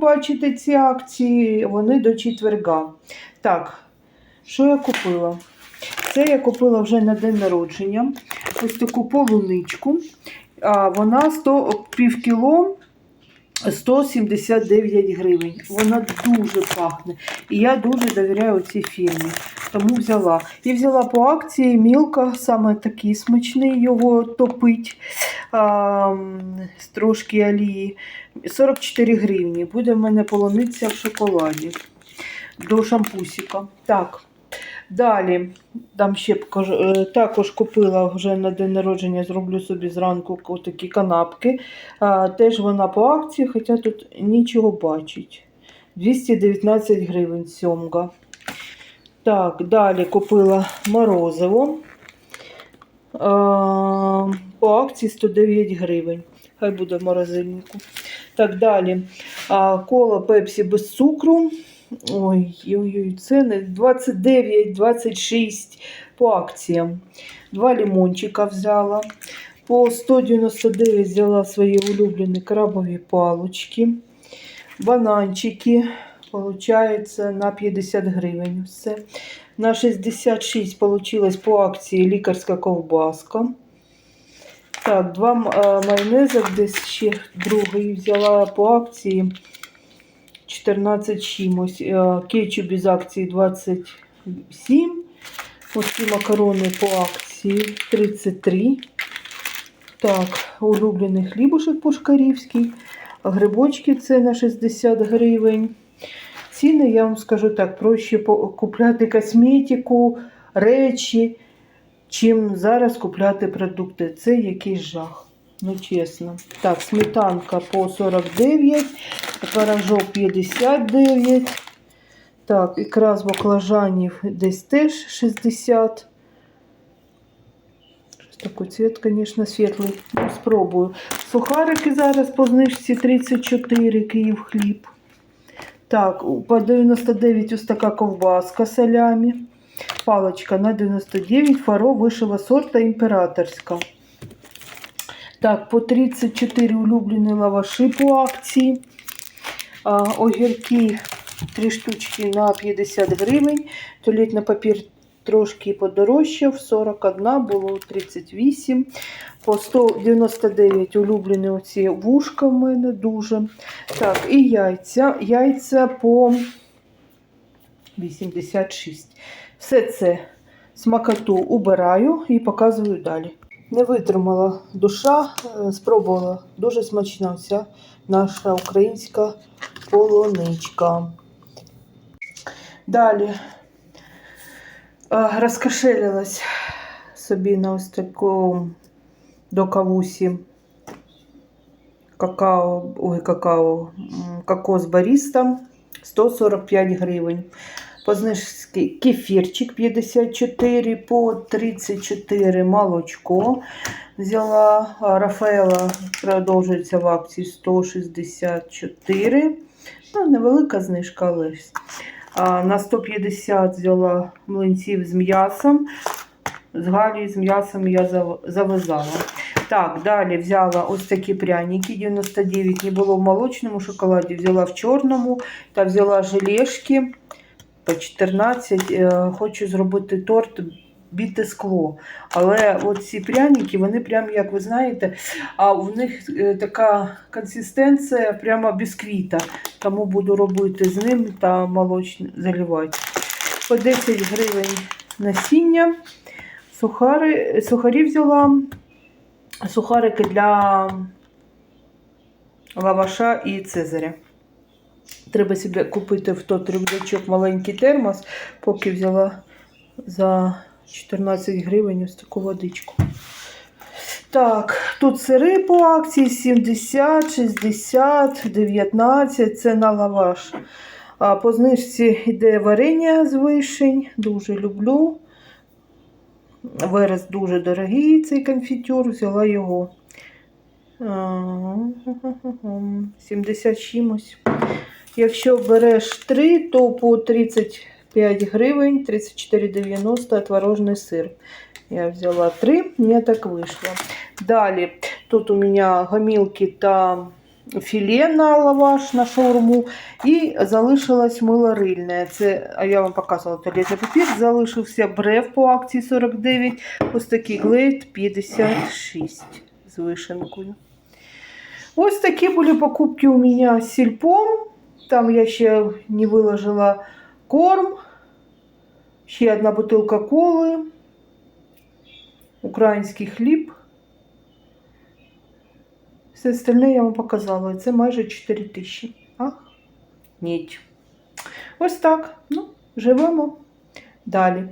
бачите ці акції, вони до четверга. Так, що я купила? Це я купила вже на день народження. Ось таку полуничку. А, вона 100, пів кіло 179 гривень. Вона дуже пахне. І я дуже довіряю цій фірмі. Тому взяла. І взяла по акції мілка, саме такий смачний, його топить а, з трошки олії. 44 гривні. Буде в мене полуниця в шоколаді. До шампусика. Так. Далі, там ще е, також купила вже на день народження, зроблю собі зранку такі канапки. Теж вона по акції, хоча тут нічого бачить. 219 гривень сьомга. Так, далі купила морозиво. По акції 109 гривень. Хай буде в морозильнику. Так, далі. Кола Пепсі без цукру. Ой, ой, ціни 29, 26 по акціям. Два лимончика взяла. По 199 взяла свої улюблені крабові палочки. Бананчики. Получається на 50 гривень. Все. На 66 получилось по акції лікарська ковбаска. Так, два майонеза, десь ще другий взяла по акції 14 чимось. Е, Кетчуп без акції 27. Ось ці макарони по акції 33. Так, улюблений хлібушек пушкарівський. Грибочки це на 60 гривень. Ціни, я вам скажу так, проще купляти косметику, речі, чим зараз купляти продукти. Це якийсь жах. Ну, чесно. Так, сметанка по 49, творожок 59. Так, ікра з баклажанів десь теж 60. Щось такий цвіт, звісно, світлий. Ну, спробую. Сухарики зараз по знижці 34, Київ хліб. Так, по 99 ось така ковбаска салямі. Палочка на 99, фаро вишива сорта імператорська. Так, по 34 улюблені лаваші по акції. А, огірки 3 штучки на 50 гривень. Туалетний папір трошки подорожчав, 41 було 38. По 199 улюблені оці вушка в мене дуже. Так, і яйця. Яйця по 86. Все це смакоту убираю і показую далі. Не витримала душа, е, спробувала. Дуже смачна вся наша українська полоничка. Далі е, розкошелилась собі на ось такому до кавусі какао, ой, какао, м, кокос баріста 145 гривень. По знижці кефірчик 54, по 34 молочко. Взяла Рафаела, продовжується в акції 164. Ну, невелика знижка, але. На 150 взяла млинців з м'ясом. З галі з м'ясом я зав- завязала. Так, далі взяла ось такі пряники. 99 не було в молочному шоколаді, взяла в чорному та взяла желешки по 14. Е, Хочу зробити торт біте скло. Але ці пряники, вони прям, як ви знаєте, а в них е, така консистенція прямо бісквіта. Тому буду робити з ним та молочне заливати. По 10 гривень насіння. Сухари, сухарі взяла. Сухарики для лаваша і цезаря. Треба собі купити в той рюкзачок маленький термос, поки взяла за 14 гривень ось таку водичку. Так, тут сири по акції 70, 60, 19, це на лаваш. А по знижці йде варення з вишень, дуже люблю. Верес дуже дорогий цей конфітюр, взяла його. 70 чимось. Якщо береш 3, то по 35 гривень, 34,90 творожний сир. Я взяла 3, мені так вийшло. Далі, тут у мене гомілки та філе на лаваш, на шаурму. І залишилось мило рильне. Це, а я вам показувала туалетний папір. Залишився брев по акції 49. Ось такий глейд 56 з вишенкою. Ось такі були покупки у меня с сельпом. Там я ще не виложила корм. Ще одна бутилка коли. Український хліб. Все остальне я вам показала. Це майже 4 тисячі. Ах, ніть. Ось так. Ну, живемо далі.